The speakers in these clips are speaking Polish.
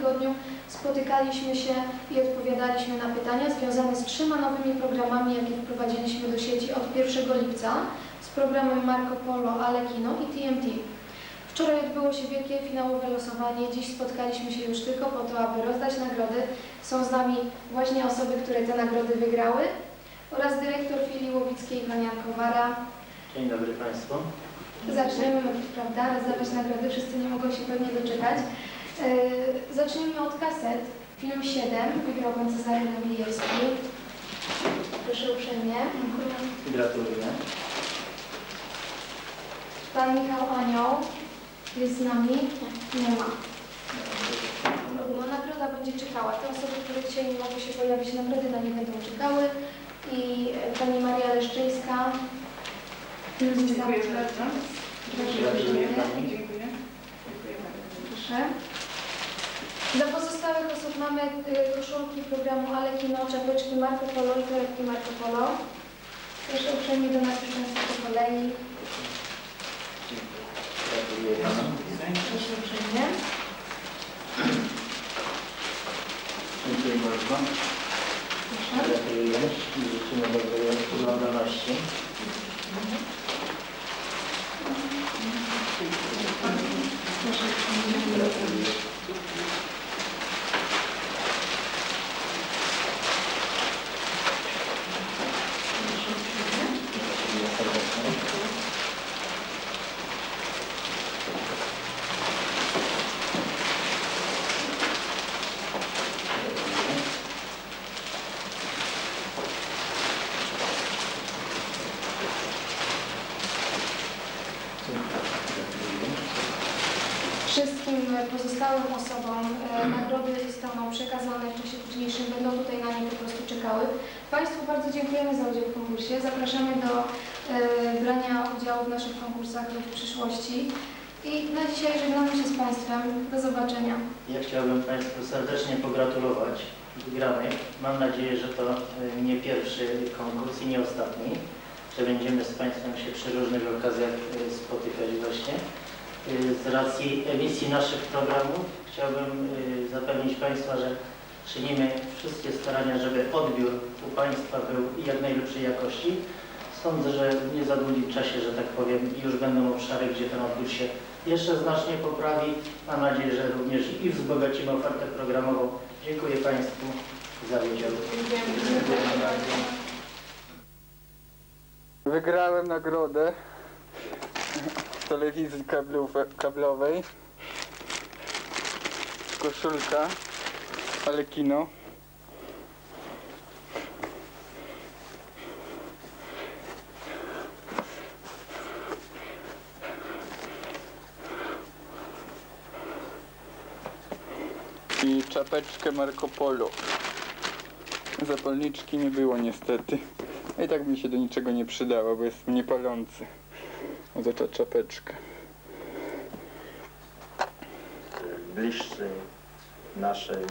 tygodniu spotykaliśmy się i odpowiadaliśmy na pytania związane z trzema nowymi programami, jakie wprowadziliśmy do sieci od 1 lipca z programem Marco Polo, Alekino i TMT. Wczoraj odbyło się wielkie finałowe losowanie. Dziś spotkaliśmy się już tylko po to, aby rozdać nagrody. Są z nami właśnie osoby, które te nagrody wygrały oraz dyrektor filii łowickiej Wania Kowara. Dzień dobry Państwu. Zaczniemy, prawda, rozdawać nagrody. Wszyscy nie mogą się pewnie doczekać. Yy, zacznijmy od kaset. Film 7 wygrał pan Cezary Nawijewski. Proszę uprzejmie. Gratuluję. Pan Michał Anioł jest z nami? Nie ma. No, nagroda będzie czekała. Te osoby, które dzisiaj nie mogły się pojawić, nagrody na nie będą czekały. I e, pani Maria Leszczyńska. Dziękuję bardzo. Dziękuję. Dziękuję bardzo. Proszę. Dla pozostałych osób mamy y, koszulki programu Alekino, czapeczki Marco Polo i torebki Marco Polo. Proszę uprzejmie do nas Państwo po kolei. Proszę uprzejmie. Dziękuję bardzo. Proszę. Gratuluję i życzymy dobrej oglądalności. Proszę uprzejmie. Gratuluję. Proszę uprzejmie. Gratuluję serdecznie. Gratuluję. Gratuluję. Wszystkim e, pozostałym osobom e, nagrody zostaną przekazane w czasie późniejszym, będą tutaj na nie po prostu czekały. Państwu bardzo dziękujemy za udział w konkursie. Zapraszamy do e, brania udziału w naszych konkursach w przyszłości. I na dzisiaj żegnamy się z Państwem. Do zobaczenia. Ja chciałbym Państwu serdecznie pogratulować wygranej. Mam nadzieję, że to nie pierwszy konkurs i nie ostatni, że będziemy z Państwem się przy różnych okazjach spotykać właśnie. Y, Z racji emisji naszych programów chciałbym y, zapewnić Państwa, że czynimy wszystkie starania, żeby odbiór u Państwa był jak najlepszej jakości. Sądzę, że w nie za długim czasie, że tak powiem, już będą obszary, gdzie ten odbiór się jeszcze znacznie poprawi. Mam nadzieję, że również i wzbogacimy ofertę programową. Dziękuję Państwu za udział. Wygrałem nagrodę telewizji kablowe- kablowej. Koszulka, ale kino. I czapeczkę Marco Polo. Zapalniczki nie było niestety. I tak mi się do niczego nie przydała, bo jest niepalący. Za ta czapeczkę. bliższej naszej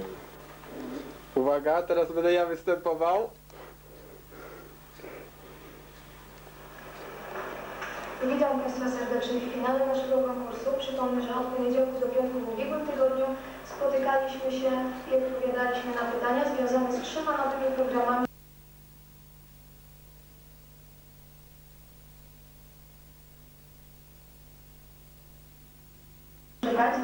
Uwaga, teraz będę ja występował. Witam Państwa serdecznie w finale naszego konkursu. Przypomnę, że od poniedziałku do piątku w ubiegłym tygodniu spotykaliśmy się i odpowiadaliśmy na pytania związane z trzema nowymi programami. Czekać.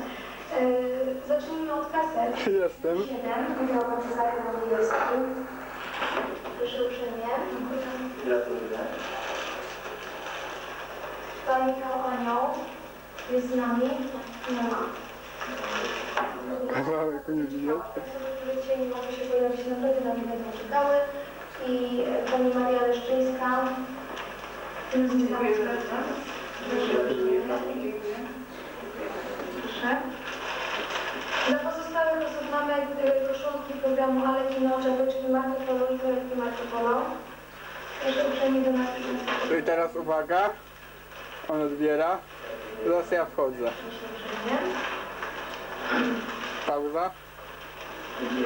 Yy, Zacznijmy od kaset. Jestem. 7. Wygrał pan Cezary Nawijewski. Proszę uprzejmie. Gratuluję. Pan Michał Anioł jest z nami? Nie ma. Kawałek nie widać. Dzisiaj nie mogły się pojawić, nagrody na nie będą czekały. I e, pani Maria Leszczyńska. Dziękuję bardzo. Gratuluję Pani. Dziękuję. Proszę. Dla pozostałych osób mamy e, koszulki programu Alekino, czapeczki Marco Polo i torebki Marco Polo. Proszę uprzejmie do nas I teraz uwaga. On odbiera. Teraz ja wchodzę. Pauza. Dziękuję